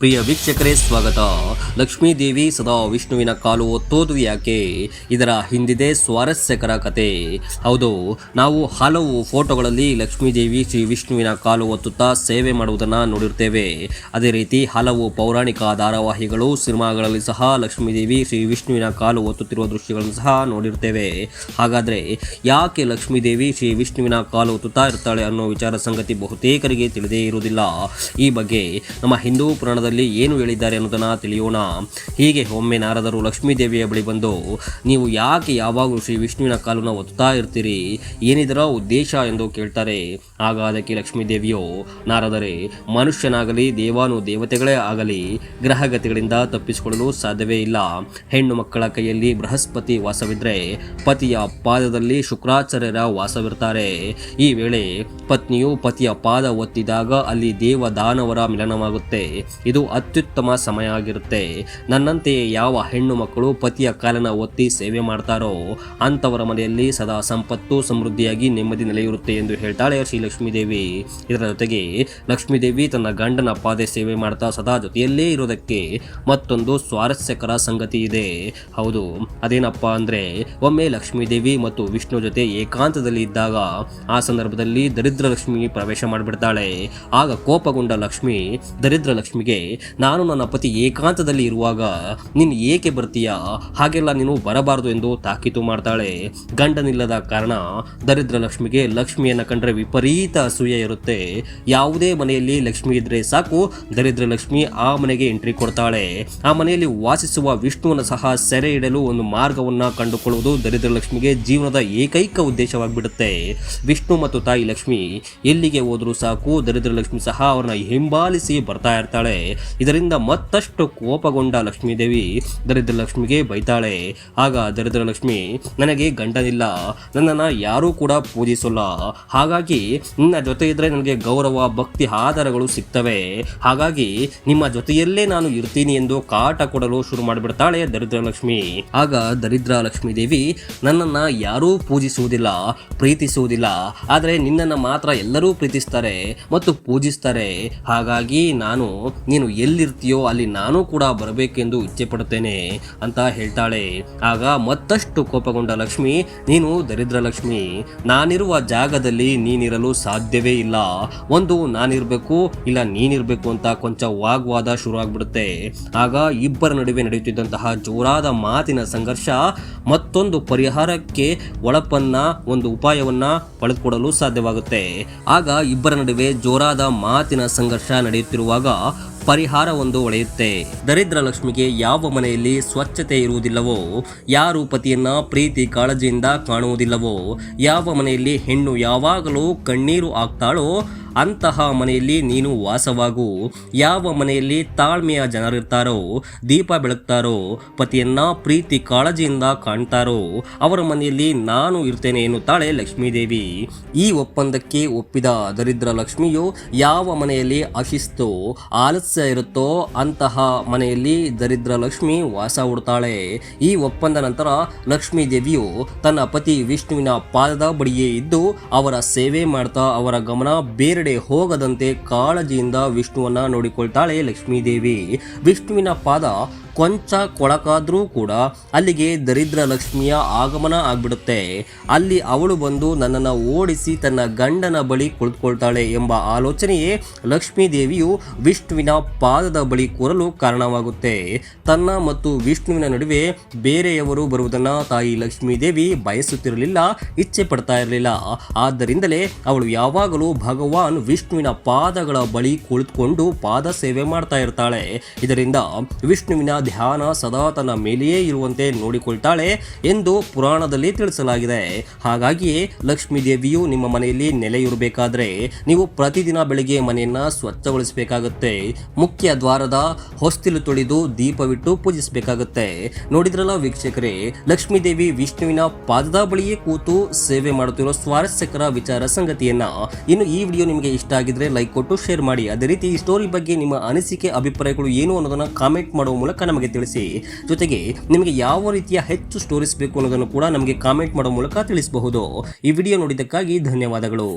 ಪ್ರಿಯ ವೀಕ್ಷಕರೇ, ಸ್ವಾಗತ. ಲಕ್ಷ್ಮೀದೇವಿ ಸದಾ ವಿಷ್ಣುವಿನ ಕಾಲು ಒತ್ತೋದು ಯಾಕೆ? ಇದರ ಹಿಂದಿದೆ ಸ್ವಾರಸ್ಯಕರ ಕತೆ. ಹೌದು, ನಾವು ಹಲವು ಫೋಟೋಗಳಲ್ಲಿ ಲಕ್ಷ್ಮೀದೇವಿ ಶ್ರೀ ವಿಷ್ಣುವಿನ ಕಾಲು ಒತ್ತುತ್ತಾ ಸೇವೆ ಮಾಡುವುದನ್ನು ನೋಡಿರ್ತೇವೆ. ಅದೇ ರೀತಿ ಹಲವು ಪೌರಾಣಿಕ ಧಾರಾವಾಹಿಗಳು, ಸಿನಿಮಾಗಳಲ್ಲಿ ಸಹ ಲಕ್ಷ್ಮೀದೇವಿ ಶ್ರೀ ವಿಷ್ಣುವಿನ ಕಾಲು ಒತ್ತುತ್ತಿರುವ ದೃಶ್ಯಗಳನ್ನು ಸಹ ನೋಡಿರ್ತೇವೆ. ಹಾಗಾದರೆ ಯಾಕೆ ಲಕ್ಷ್ಮೀದೇವಿ ಶ್ರೀ ವಿಷ್ಣುವಿನ ಕಾಲು ಒತ್ತುತ್ತಾ ಇರ್ತಾಳೆ ಅನ್ನೋ ವಿಚಾರ ಸಂಗತಿ ಬಹುತೇಕರಿಗೆ ತಿಳಿದೇ ಇರುವುದಿಲ್ಲ. ಈ ಬಗ್ಗೆ ನಮ್ಮ ಹಿಂದೂ ಪುರಾಣದಲ್ಲಿ ಏನು ಹೇಳಿದ್ದಾರೆ ಅನ್ನೋದನ್ನು ತಿಳಿಯೋಣ. ಹೀಗೆ ಒಮ್ಮೆ ನಾರದರು ಲಕ್ಷ್ಮೀ ದೇವಿಯ ಬಳಿ ಬಂದು, ನೀವು ಯಾಕೆ ಯಾವಾಗಲೂ ಶ್ರೀ ವಿಷ್ಣುವಿನ ಕಾಲನ್ನು ಒತ್ತಾ ಇರ್ತೀರಿ? ಏನಿದರ ಉದ್ದೇಶ? ಎಂದು ಕೇಳ್ತಾರೆ. ಆಗ ಅದಕ್ಕೆ ಲಕ್ಷ್ಮೀ ದೇವಿಯು ನಾರದರೆ, ಮನುಷ್ಯನಾಗಲಿ, ದೇವಾನು ದೇವತೆಗಳೇ ಆಗಲಿ, ಗ್ರಹಗತಿಗಳಿಂದ ತಪ್ಪಿಸಿಕೊಳ್ಳಲು ಸಾಧ್ಯವೇ ಇಲ್ಲ. ಹೆಣ್ಣು ಮಕ್ಕಳ ಕೈಯಲ್ಲಿ ಬೃಹಸ್ಪತಿ ವಾಸವಿದ್ರೆ ಪತಿಯ ಪಾದದಲ್ಲಿ ಶುಕ್ರಾಚಾರ್ಯರ ವಾಸವಿರ್ತಾರೆ. ಈ ವೇಳೆ ಪತ್ನಿಯು ಪತಿಯ ಪಾದ ಒತ್ತಿದಾಗ ಅಲ್ಲಿ ದೇವ ದಾನವರ ಮಿಲನವಾಗುತ್ತೆ. ಇದು ಅತ್ಯುತ್ತಮ ಸಮಯ ಆಗಿರುತ್ತೆ. ನನ್ನಂತೆಯೇ ಯಾವ ಹೆಣ್ಣು ಮಕ್ಕಳು ಪತಿಯ ಕಾಲನ ಒತ್ತಿ ಸೇವೆ ಮಾಡ್ತಾರೋ ಅಂಥವರ ಮನೆಯಲ್ಲಿ ಸದಾ ಸಂಪತ್ತು, ಸಮೃದ್ಧಿಯಾಗಿ ನೆಮ್ಮದಿ ನೆಲೆಯಿರುತ್ತೆ ಎಂದು ಹೇಳ್ತಾಳೆ ಶ್ರೀ ಲಕ್ಷ್ಮೀದೇವಿ ಇದರ ಜೊತೆಗೆ ಲಕ್ಷ್ಮೀದೇವಿ ತನ್ನ ಗಂಡನ ಪಾದೆ ಸೇವೆ ಮಾಡ್ತಾ ಸದಾ ಜೊತೆಯಲ್ಲೇ ಇರೋದಕ್ಕೆ ಮತ್ತೊಂದು ಸ್ವಾರಸ್ಯಕರ ಸಂಗತಿ ಇದೆ. ಹೌದು, ಅದೇನಪ್ಪ ಅಂದ್ರೆ ಒಮ್ಮೆ ಲಕ್ಷ್ಮೀದೇವಿ ಮತ್ತು ವಿಷ್ಣು ಜೊತೆ ಏಕಾಂತದಲ್ಲಿ ಇದ್ದಾಗ ಆ ಸಂದರ್ಭದಲ್ಲಿ ದರಿದ್ರ ಲಕ್ಷ್ಮಿ ಪ್ರವೇಶ ಮಾಡಿಬಿಡ್ತಾಳೆ. ಆಗ ಕೋಪಗೊಂಡ ಲಕ್ಷ್ಮಿ ದರಿದ್ರ ಲಕ್ಷ್ಮಿಗೆ ನಾನು ನನ್ನ ಪತಿ ಏಕಾಂತದಲ್ಲಿ ಇರುವಾಗ ನೀನು ಏಕೆ ಬರ್ತೀಯಾ? ಹಾಗೆಲ್ಲ ನೀನು ಬರಬಾರದು ಎಂದು ತಾಕೀತು ಮಾಡ್ತಾಳೆ. ಗಂಡನಿಲ್ಲದ ಕಾರಣ ದರಿದ್ರ ಲಕ್ಷ್ಮಿಗೆ ಲಕ್ಷ್ಮಿಯನ್ನು ಕಂಡ್ರೆ ವಿಪರೀತ ಅಸೂಯೆ ಇರುತ್ತೆ. ಯಾವುದೇ ಮನೆಯಲ್ಲಿ ಲಕ್ಷ್ಮಿ ಇದ್ರೆ ಸಾಕು. ದರಿದ್ರ ಲಕ್ಷ್ಮಿ ಆ ಮನೆಗೆ ಎಂಟ್ರಿ ಕೊಡ್ತಾಳೆ. ಆ ಮನೆಯಲ್ಲಿ ವಾಸಿಸುವ ವಿಷ್ಣುವನ್ನು ಸಹ ಸೆರೆ ಇಡಲು ಒಂದು ಮಾರ್ಗವನ್ನು ಕಂಡುಕೊಳ್ಳುವುದು ದರಿದ್ರ ಲಕ್ಷ್ಮಿಗೆ ಜೀವನದ ಏಕೈಕ ಉದ್ದೇಶವಾಗಿಬಿಡುತ್ತೆ. ವಿಷ್ಣು ಮತ್ತು ತಾಯಿ ಲಕ್ಷ್ಮಿ ಎಲ್ಲಿಗೆ ಹೋದರೂ ಸಾಕು. ದರಿದ್ರ ಲಕ್ಷ್ಮಿ ಸಹ ಅವ್ರನ್ನ ಹಿಂಬಾಲಿಸಿ ಬರ್ತಾ ಇರ್ತಾಳೆ. ಇದರಿಂದ ಮತ್ತಷ್ಟು ಕೋಪಗೊಂಡ ಲಕ್ಷ್ಮೀದೇವಿ, ದರಿದ್ರ ಲಕ್ಷ್ಮಿಗೆ ಬೈತಾಳೆ. ಆಗ ದರಿದ್ರ ಲಕ್ಷ್ಮಿ, ನನಗೆ ಗಂಡನಿಲ್ಲ. ನನ್ನನ್ನು ಯಾರೂ ಕೂಡ ಪೂಜಿಸಲ್ಲ. ಹಾಗಾಗಿ ನಿನ್ನ ಜೊತೆ ಇದ್ರೆ ನನಗೆ ಗೌರವ, ಭಕ್ತಿ, ಆಧಾರಗಳು ಸಿಗ್ತವೆ. ಹಾಗಾಗಿ ನಿಮ್ಮ ಜೊತೆಯಲ್ಲೇ ನಾನು ಇರ್ತೀನಿ ಎಂದು ಕಾಟ ಕೊಡಲು ಶುರು ಮಾಡಿಬಿಡ್ತಾಳೆ ದರಿದ್ರ ಲಕ್ಷ್ಮಿ. ಆಗ ದರಿದ್ರ ಲಕ್ಷ್ಮೀ ದೇವಿ ನನ್ನನ್ನ ಯಾರೂ ಪೂಜಿಸುವುದಿಲ್ಲ, ಪ್ರೀತಿಸುವುದಿಲ್ಲ. ಆದರೆ ನಿನ್ನನ್ನು ಮಾತ್ರ ಎಲ್ಲರೂ ಪ್ರೀತಿಸ್ತಾರೆ ಮತ್ತು ಪೂಜಿಸ್ತಾರೆ. ಹಾಗಾಗಿ ನಾನು, ನೀನು ಎಲ್ಲಿರ್ತೀಯೋ ಅಲ್ಲಿ ನಾನು ಕೂಡ ಬರಬೇಕೆಂದು ಇಚ್ಛೆ ಪಡುತ್ತೇನೆ ಅಂತ ಹೇಳ್ತಾಳೆ. ಆಗ ಮತ್ತಷ್ಟು ಕೋಪಗೊಂಡ ಲಕ್ಷ್ಮಿ, ನೀನು ದರಿದ್ರ ಲಕ್ಷ್ಮಿ, ನಾನಿರುವ ಜಾಗದಲ್ಲಿ ನೀನಿರಲು ಸಾಧ್ಯವೇ ಇಲ್ಲ. ಒಂದು, ನಾನಿರಬೇಕು, ಇಲ್ಲ ನೀನಿರ್ಬೇಕು ಅಂತ ಕೊಂಚ ವಾಗ್ವಾದ ಶುರು ಆಗ್ಬಿಡುತ್ತೆ ಆಗ ಇಬ್ಬರ ನಡುವೆ ನಡೆಯುತ್ತಿದ್ದಂತಹ ಜೋರಾದ ಮಾತಿನ ಸಂಘರ್ಷ ಮತ್ತೊಂದು ಪರಿಹಾರಕ್ಕೆ ಒಳಪನ್ನ, ಒಂದು ಉಪಾಯವನ್ನ ಪಡೆದುಕೊಡಲು ಸಾಧ್ಯವಾಗುತ್ತೆ. ಆಗ ಇಬ್ಬರ ನಡುವೆ ಜೋರಾದ ಮಾತಿನ ಸಂಘರ್ಷ ನಡೆಯುತ್ತಿರುವಾಗ ಪರಿಹಾರ ಒಂದು ಒಳೆಯುತ್ತೆ. ದರಿದ್ರ ಲಕ್ಷ್ಮಿಗೆ ಯಾವ ಮನೆಯಲ್ಲಿ ಸ್ವಚ್ಛತೆ ಇರುವುದಿಲ್ಲವೋ, ಯಾರು ಪತಿಯನ್ನ ಪ್ರೀತಿ ಕಾಳಜಿಯಿಂದ ಕಾಣುವುದಿಲ್ಲವೋ, ಯಾವ ಮನೆಯಲ್ಲಿ ಹೆಣ್ಣು ಯಾವಾಗಲೂ ಕಣ್ಣೀರು ಆಗ್ತಾಳೋ ಅಂತಹ ಮನೆಯಲ್ಲಿ ನೀನು ವಾಸವಾಗು. ಯಾವ ಮನೆಯಲ್ಲಿ ತಾಳ್ಮೆಯ ಜನರಿರ್ತಾರೋ, ದೀಪ ಬೆಳಗ್ತಾರೋ, ಪತಿಯನ್ನ ಪ್ರೀತಿ ಕಾಳಜಿಯಿಂದ ಕಾಣ್ತಾರೋ, ಅವರ ಮನೆಯಲ್ಲಿ ನಾನು ಇರ್ತೇನೆ ಎನ್ನುತ್ತಾಳೆ ಲಕ್ಷ್ಮೀದೇವಿ. ಈ ಒಪ್ಪಂದಕ್ಕೆ ಒಪ್ಪಿದ ದರಿದ್ರ ಲಕ್ಷ್ಮಿಯು ಯಾವ ಮನೆಯಲ್ಲಿ ಅಶಿಸ್ತು, ಆಲಸ್ಯ ಇರುತ್ತೋ ಅಂತಹ ಮನೆಯಲ್ಲಿ ದರಿದ್ರ ಲಕ್ಷ್ಮಿ ವಾಸ ಹುಡ್ತಾಳೆ ಈ ಒಪ್ಪಂದ ನಂತರ ಲಕ್ಷ್ಮೀ ದೇವಿಯು ತನ್ನ ಪತಿ ವಿಷ್ಣುವಿನ ಪಾದದ ಬಳಿಯೇ ಇದ್ದು ಅವರ ಸೇವೆ ಮಾಡ್ತಾ ಅವರ ಗಮನ ಬೇರೆಡೆ ಹೋಗದಂತೆ ಕಾಳಜಿಯಿಂದ ವಿಷ್ಣುವನ್ನ ನೋಡಿಕೊಳ್ತಾಳೆ ಲಕ್ಷ್ಮೀದೇವಿ. ವಿಷ್ಣುವಿನ ಪಾದ ಕೊಂಚ ಕೊಳಕಾದರೂ ಕೂಡ ಅಲ್ಲಿಗೆ ದರಿದ್ರ ಲಕ್ಷ್ಮಿಯ ಆಗಮನ ಆಗ್ಬಿಡುತ್ತೆ. ಅಲ್ಲಿ ಅವಳು ಬಂದು ನನ್ನನ್ನು ಓಡಿಸಿ ತನ್ನ ಗಂಡನ ಬಳಿ ಕುಳಿತುಕೊಳ್ತಾಳೆ ಎಂಬ ಆಲೋಚನೆಯೇ ಲಕ್ಷ್ಮೀ ದೇವಿಯು ವಿಷ್ಣುವಿನ ಪಾದದ ಬಳಿ ಕೂರಲು ಕಾರಣವಾಗುತ್ತೆ. ತನ್ನ ಮತ್ತು ವಿಷ್ಣುವಿನ ನಡುವೆ ಬೇರೆಯವರು ಬರುವುದನ್ನು ತಾಯಿ ಲಕ್ಷ್ಮೀ ದೇವಿ ಬಯಸುತ್ತಿರಲಿಲ್ಲ, ಇಚ್ಛೆ ಪಡ್ತಾ ಇರಲಿಲ್ಲ. ಆದ್ದರಿಂದಲೇ ಅವಳು ಯಾವಾಗಲೂ ಭಗವಾನ್ ವಿಷ್ಣುವಿನ ಪಾದಗಳ ಬಳಿ ಕುಳಿತುಕೊಂಡು ಪಾದ ಸೇವೆ ಮಾಡ್ತಾ ಇರ್ತಾಳೆ. ಇದರಿಂದ ವಿಷ್ಣುವಿನ ಧ್ಯಾನ ಸದಾ ತನ್ನ ಮೇಲೆಯೇ ಇರುವಂತೆ ನೋಡಿಕೊಳ್ತಾಳೆ ಎಂದು ಪುರಾಣದಲ್ಲಿ ತಿಳಿಸಲಾಗಿದೆ. ಹಾಗಾಗಿಯೇ ಲಕ್ಷ್ಮೀ ದೇವಿಯು ನಿಮ್ಮ ಮನೆಯಲ್ಲಿ ನೆಲೆಯಿರಬೇಕಾದ್ರೆ ನೀವು ಪ್ರತಿದಿನ ಬೆಳಿಗ್ಗೆ ಮನೆಯನ್ನ ಸ್ವಚ್ಛಗೊಳಿಸಬೇಕಾಗುತ್ತೆ. ಮುಖ್ಯ ದ್ವಾರದ ಹೊಸ್ತಿಲು ತೊಳೆದು ದೀಪವಿಟ್ಟು ಪೂಜಿಸಬೇಕಾಗುತ್ತೆ. ನೋಡಿದ್ರಲ್ಲ ವೀಕ್ಷಕರೇ, ಲಕ್ಷ್ಮೀ ದೇವಿ ವಿಷ್ಣುವಿನ ಪಾದದ ಬಳಿಯೇ ಕೂತು ಸೇವೆ ಮಾಡುತ್ತಿರೋ ಸ್ವಾರಸ್ಯಕರ ವಿಚಾರ ಸಂಗತಿಯನ್ನ ಇನ್ನು ಈ ವಿಡಿಯೋ ನಿಮಗೆ ಇಷ್ಟ ಆಗಿದ್ರೆ ಲೈಕ್ ಕೊಟ್ಟು ಶೇರ್ ಮಾಡಿ. ಅದೇ ರೀತಿ ಈ ಸ್ಟೋರಿ ಬಗ್ಗೆ ನಿಮ್ಮ ಅನಿಸಿಕೆ, ಅಭಿಪ್ರಾಯಗಳು ಏನು ಅನ್ನೋದನ್ನ ಕಾಮೆಂಟ್ ಮಾಡುವ ಮೂಲಕ ನಮಗೆ ತಿಳಿಸಿ, ಜೊತೆಗೆ ನಿಮಗೆ ಯಾವ ರೀತಿಯ ಹೆಚ್ಚು ಸ್ಟೋರೀಸ್ ಬೇಕು ಅನ್ನೋದನ್ನು ಕೂಡ ನಮಗೆ ಕಾಮೆಂಟ್ ಮಾಡೋ ಮೂಲಕ ತಿಳಿಸಬಹುದು. ಈ ವಿಡಿಯೋ ನೋಡಿದ್ದಕ್ಕಾಗಿ ಧನ್ಯವಾದಗಳು.